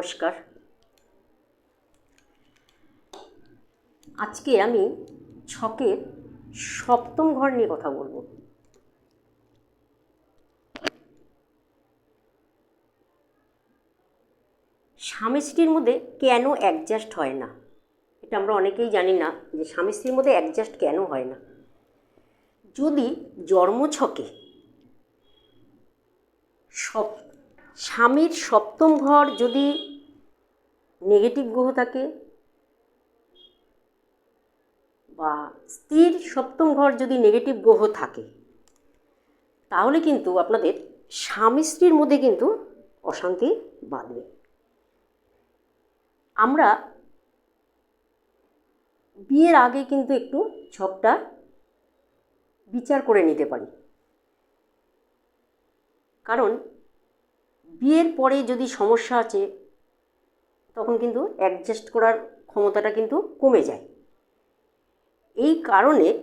নমস্কার। আজকে আমি ছকের সপ্তম ঘর নিয়ে কথা বলব। স্বামী স্ত্রীর মধ্যে কেন অ্যাডজাস্ট হয় না? এটা আমরা অনেকেই জানি না যে স্বামী স্ত্রীর মধ্যে অ্যাডজাস্ট কেন হয় না। যদি জন্মছকে সপ স্বামীর সপ্তম ঘর যদি নেগেটিভ গ্রহ থাকে বা স্ত্রীর সপ্তম ঘর যদি নেগেটিভ গ্রহ থাকে, তাহলে কিন্তু আপনাদের স্বামী স্ত্রীর মধ্যে কিন্তু অশান্তি বাঁধবে। আমরা বিয়ের আগে কিন্তু একটু ছকটা বিচার করে নিতে পারি। কারণ বিয়ের পরে যদি সমস্যা আছে তখন কিন্তু অ্যাডজাস্ট করার ক্ষমতাটা কিন্তু কমে যায়। এই কারণে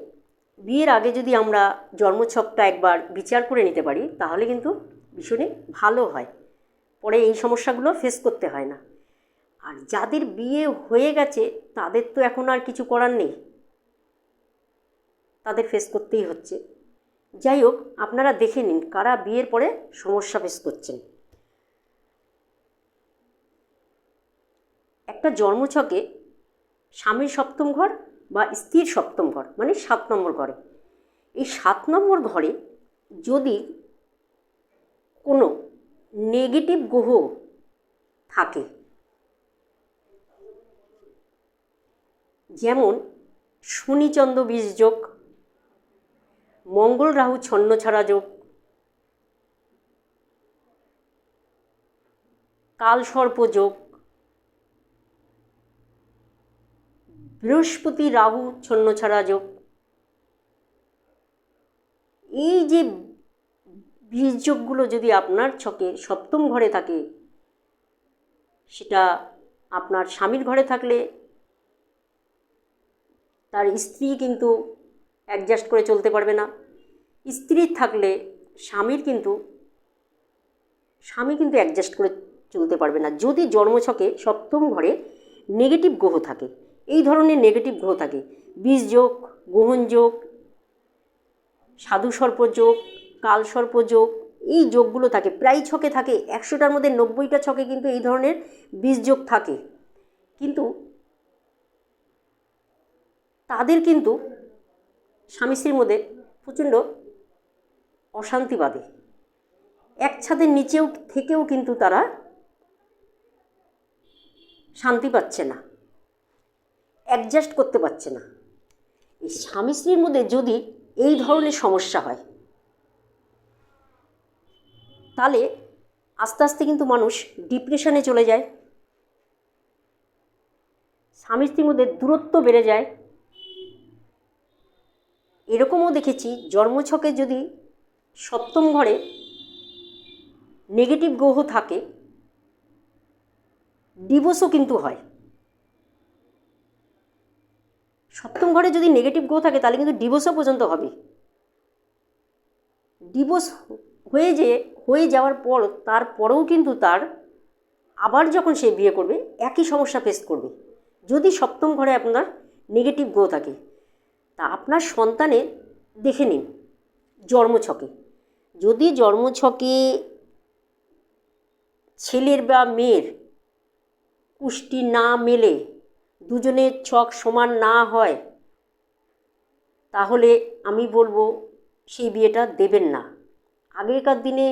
বিয়ের আগে যদি আমরা জন্মছকটা একবার বিচার করে নিতে পারি, তাহলে কিন্তু ভীষণই ভালো হয়। পরে এই সমস্যাগুলো ফেস করতে হয় না। আর যাদের বিয়ে হয়ে গেছে, তাদের তো এখন আর কিছু করার নেই। তাদের ফেস করতেই হচ্ছে। যাই হোক, আপনারা দেখে নিন কারা বিয়ের পরে সমস্যা ফেস করছেন। একটা জন্মছকে স্বামীর সপ্তম ঘর বা স্ত্রীর সপ্তম ঘর মানে সাত নম্বর ঘরে। এই সাত নম্বর ঘরে যদি কোনো নেগেটিভ গ্রহ থাকে, যেমন শনিচন্দ্র বীজ যোগ, মঙ্গল রাহু ছন্ন ছাড়া যোগ, কাল সর্প যোগ বৃহস্পতি রাহু ছন্ন ছাড়া যোগ। এই যে বীজযোগগুলো যদি আপনার ছকে সপ্তম ঘরে থাকে, সেটা আপনার স্বামীর ঘরে থাকলে তার স্ত্রী কিন্তু অ্যাডজাস্ট করে চলতে পারবে না। স্ত্রীর থাকলে স্বামীর কিন্তু, স্বামী কিন্তু অ্যাডজাস্ট করে চলতে পারবে না। যদি জন্মছকে সপ্তম ঘরে নেগেটিভ গ্রহ থাকে এই ধরনের নেগেটিভ গ্রহ থাকে। বীজ যোগ, গ্রহণ যোগ সাধু সর্প যোগ কাল সর্প যোগ, এই যোগগুলো থাকে। প্রায় ছকে থাকে, একশোটার মধ্যে নব্বইটা ছকে কিন্তু এই ধরনের বীজ যোগ থাকে। কিন্তু তাদের কিন্তু স্বামী স্ত্রীর মধ্যে প্রচণ্ড অশান্তি বাঁধে। এক ছাদের নিচেও থেকেও কিন্তু তারা শান্তি পাচ্ছে না। অ্যাডজাস্ট করতে পারছে না। এই স্বামী স্ত্রীর মধ্যে যদি এই ধরনের সমস্যা হয়, তাহলে আস্তে আস্তে কিন্তু মানুষ ডিপ্রেশনে চলে যায়, স্বামী স্ত্রীর মধ্যে দূরত্ব বেড়ে যায়। এরকমও দেখেছি জন্মছকে যদি সপ্তম ঘরে নেগেটিভ গ্রহ থাকে ডিভোর্সও কিন্তু হয়। সপ্তম ঘরে যদি নেগেটিভ গ্রহ থাকে, তাহলে কিন্তু ডিভোর্সও পর্যন্ত হবে। ডিভোর্স হয়ে যে, হয়ে যাওয়ার পর তারপরেও কিন্তু তার আবার যখন সে বিয়ে করবে, একই সমস্যা ফেস করবে। যদি সপ্তম ঘরে আপনার নেগেটিভ গ্রহ থাকে, তা আপনার সন্তানের দেখে নিন, জন্মছকে। যদি জন্মছকে ছেলের বা মেয়ের পুষ্টি না মেলে দুজনের ছক সমান না হয়, তাহলে আমি বলব সেই বিয়েটা দেবেন না। আগেকার দিনে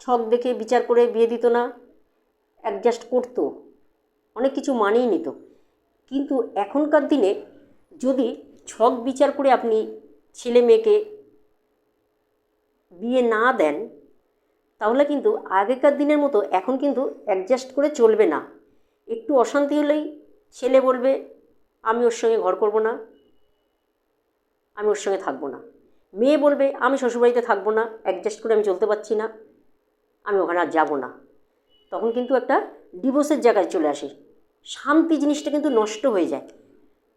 ছক দেখে বিচার করে বিয়ে দিত না অ্যাডজাস্ট করতো, অনেক কিছু মানিয়ে নিত। কিন্তু এখনকার দিনে যদি ছক বিচার করে আপনি ছেলে মেয়েকে বিয়ে না দেন, তাহলে কিন্তু আগেকার দিনের মতো এখন কিন্তু অ্যাডজাস্ট করে চলবে না। একটু অশান্তি হলেই ছেলে বলবে, আমি ওর সঙ্গে ঘর করব না, আমি ওর সঙ্গে থাকব না। মেয়ে বলবে, আমি শ্বশুরবাড়িতে থাকব না অ্যাডজাস্ট করে আমি চলতে পারছি না, আমি ওখানে আর যাব না। তখন কিন্তু একটা ডিভোর্সের জায়গায় চলে আসে। শান্তি জিনিসটা কিন্তু নষ্ট হয়ে যায়।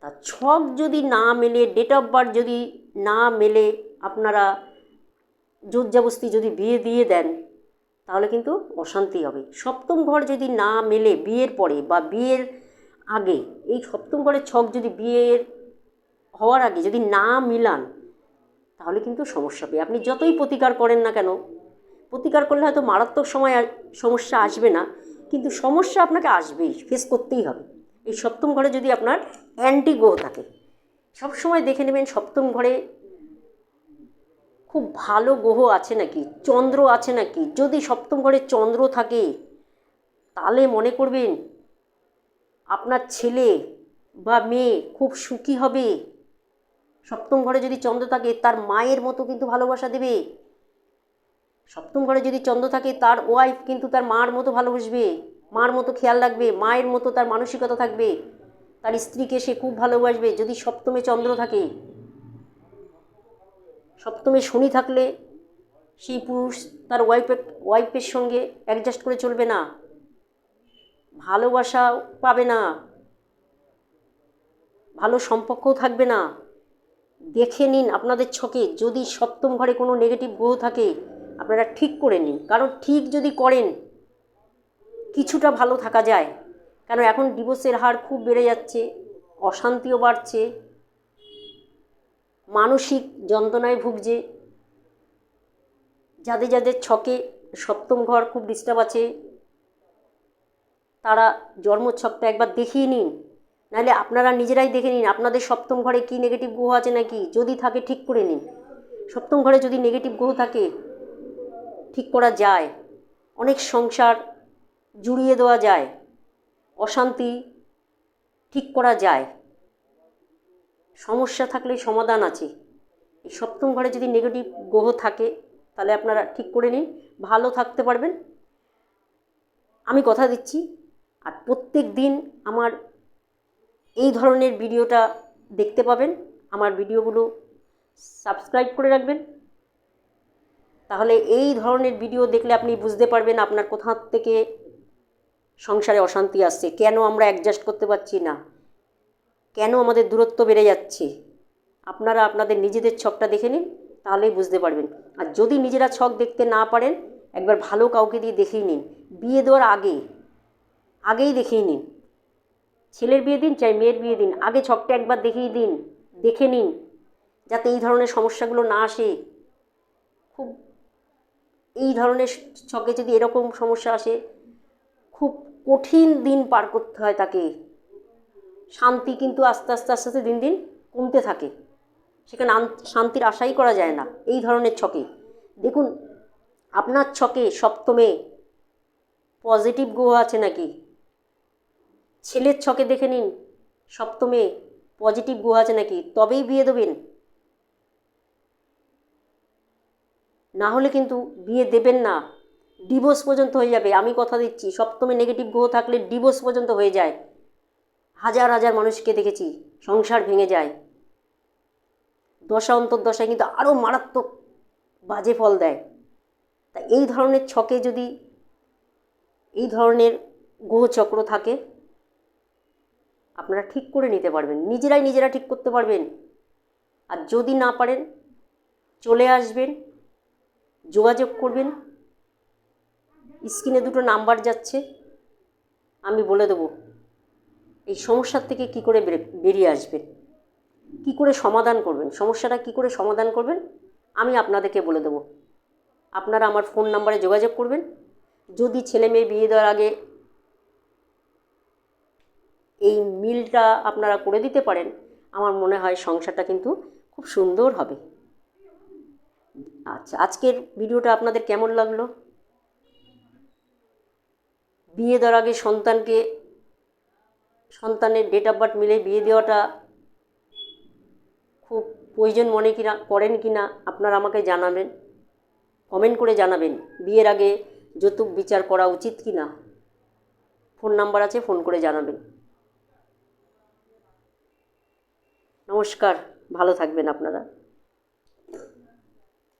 তা ছক যদি না মেলে ডেট অফ বার্থ যদি না মেলে, আপনারা জোরজাবস্তি যদি বিয়ে দিয়ে দেন, তাহলে কিন্তু অশান্তি হবে। সপ্তম ঘর যদি না মেলে বিয়ের পরে বা বিয়ের আগে, এই সপ্তম ঘরের ছক যদি বিয়ের হওয়ার আগে যদি না মিলান, তাহলে কিন্তু সমস্যা হবে। আপনি যতই প্রতিকার করেন না কেন, প্রতিকার করলে হয়তো মারাত্মক সময় সমস্যা আসবে না, কিন্তু সমস্যা আপনাকে আসবেই ফেস করতেই হবে। এই সপ্তম ঘরে যদি আপনার অ্যান্টি গ্রহ থাকে, সবসময় দেখে নেবেন সপ্তম ঘরে খুব ভালো গ্রহ আছে নাকি, চন্দ্র আছে নাকি। যদি সপ্তম ঘরে চন্দ্র থাকে, তাহলে মনে করবেন আপনার ছেলে বা মেয়ে খুব সুখী হবে। সপ্তম ঘরে যদি চন্দ্র থাকে, তার মায়ের মতো কিন্তু ভালোবাসা দেবে। সপ্তম ঘরে যদি চন্দ্র থাকে, তার ওয়াইফ কিন্তু তার মার মতো ভালোবাসবে, মার মতো খেয়াল রাখবে, মায়ের মতো তার মানসিকতা থাকবে। তার স্ত্রীকে সে খুব ভালোবাসবে যদি সপ্তমে চন্দ্র থাকে। সপ্তমে শনি থাকলে সেই পুরুষ তার ওয়াইফের ওয়াইফের সঙ্গে অ্যাডজাস্ট করে চলবে না। ভালোবাসা পাবে না, ভালো সম্পর্কও থাকবে না। দেখে নিন আপনাদের ছকে, যদি সপ্তম ঘরে কোনো নেগেটিভ গ্রহ থাকে, আপনারা ঠিক করে নিন। কারণ ঠিক যদি করেন, কিছুটা ভালো থাকা যায়। কেন এখন ডিভোর্সের হার খুব বেড়ে যাচ্ছে, অশান্তিও বাড়ছে, মানসিক যন্ত্রণায় ভুগছে। যাদের যাদের ছকে সপ্তম ঘর খুব ডিস্টার্ব আছে তারা জন্মছকটা একবার দেখিয়ে নিন। নাহলে আপনারা নিজেরাই দেখে নিন, আপনাদের সপ্তম ঘরে কি নেগেটিভ গ্রহ আছে নাকি? যদি থাকে ঠিক করে নিন। সপ্তম ঘরে যদি নেগেটিভ গ্রহ থাকে, ঠিক করা যায়। অনেক সংসার জুড়িয়ে দেওয়া যায়। অশান্তি ঠিক করা যায়। সমস্যা থাকলে সমাধান আছে। এই সপ্তম ঘরে যদি নেগেটিভ গ্রহ থাকে, তাহলে আপনারা ঠিক করে নিন, ভালো থাকতে পারবেন। আমি কথা দিচ্ছি। আর প্রত্যেক দিন আমার এই ধরনের ভিডিওটা দেখতে পাবেন। আমার ভিডিওগুলো সাবস্ক্রাইব করে রাখবেন। তাহলে এই ধরনের ভিডিও দেখলে আপনি বুঝতে পারবেন আপনার কোথা থেকে সংসারে অশান্তি আসছে, কেন আমরা অ্যাডজাস্ট করতে পারছি না, কেন আমাদের দূরত্ব বেড়ে যাচ্ছে। আপনারা আপনাদের নিজেদের ছকটা দেখে নিন, তাহলেই বুঝতে পারবেন। আর যদি নিজেরা ছক দেখতে না পারেন, একবার ভালো কাউকে দিয়ে দেখেই নিন। বিয়ে দেওয়ার আগে আগেই দেখিয়ে নিন। ছেলের বিয়ে দিন চাই মেয়ের বিয়ে দিন। আগে ছকটা একবার দেখিয়ে দিন, দেখে নিন, যাতে এই ধরনের সমস্যাগুলো না আসে। খুব এই ধরনের ছকে যদি এরকম সমস্যা আসে, খুব কঠিন দিন পার করতে হয় তাকে। শান্তি কিন্তু আস্তে আস্তে আস্তে আস্তে দিন দিন কমতে থাকে। সেখানে শান্তির আশাই করা যায় না এই ধরনের ছকে। দেখুন, আপনার ছকে সপ্তমে পজিটিভ গ্রহ আছে নাকি? ছেলের ছকে দেখে নিন। সপ্তমে পজিটিভ গ্রহ আছে নাকি? তবেই বিয়ে দেবেন। না হলে কিন্তু বিয়ে দেবেন না। ডিভোর্স পর্যন্ত হয়ে যাবে। আমি কথা দিচ্ছি, সপ্তমে নেগেটিভ গ্রহ থাকলে ডিভোর্স পর্যন্ত হয়ে যায়। হাজার হাজার মানুষকে দেখেছি, সংসার ভেঙে যায়। দশা অন্তর্দশায় কিন্তু আরও মারাত্মক বাজে ফল দেয়। তা এই ধরনের ছকে যদি, এই ধরনের গ্রহচক্র থাকে আপনারা ঠিক করে নিতে পারবেন। নিজেরাই নিজেরা ঠিক করতে পারবেন। আর যদি না পারেন, চলে আসবেন, যোগাযোগ করবেন। স্ক্রিনে দুটো নাম্বার যাচ্ছে। আমি বলে দেবো, এই সমস্যার থেকে কি করে বেরিয়ে আসবেন? কি করে সমাধান করবেন? সমস্যাটা কি করে সমাধান করবেন? আমি আপনাদেরকে বলে দেবো। আপনারা আমার ফোন নাম্বারে যোগাযোগ করবেন। যদি ছেলে মেয়ে বিয়ে দেওয়ার আগে এই মিলটা আপনারা করে দিতে পারেন। আমার মনে হয় সংসারটা কিন্তু খুব সুন্দর হবে। আচ্ছা আজকের ভিডিওটা আপনাদের কেমন লাগল? বিয়ে দেওয়ার আগে সন্তানকে, সন্তানের ডেট অফ বার্থ মিলে বিয়ে দেওয়াটা খুব প্রয়োজন মনে কিনা, করেন কি না আপনারা আমাকে জানাবেন। কমেন্ট করে জানাবেন, বিয়ের আগে যৌতুক বিচার করা উচিত কি না ফোন নাম্বার আছে ফোন করে জানাবেন। নমস্কার ভালো থাকবেন আপনারা।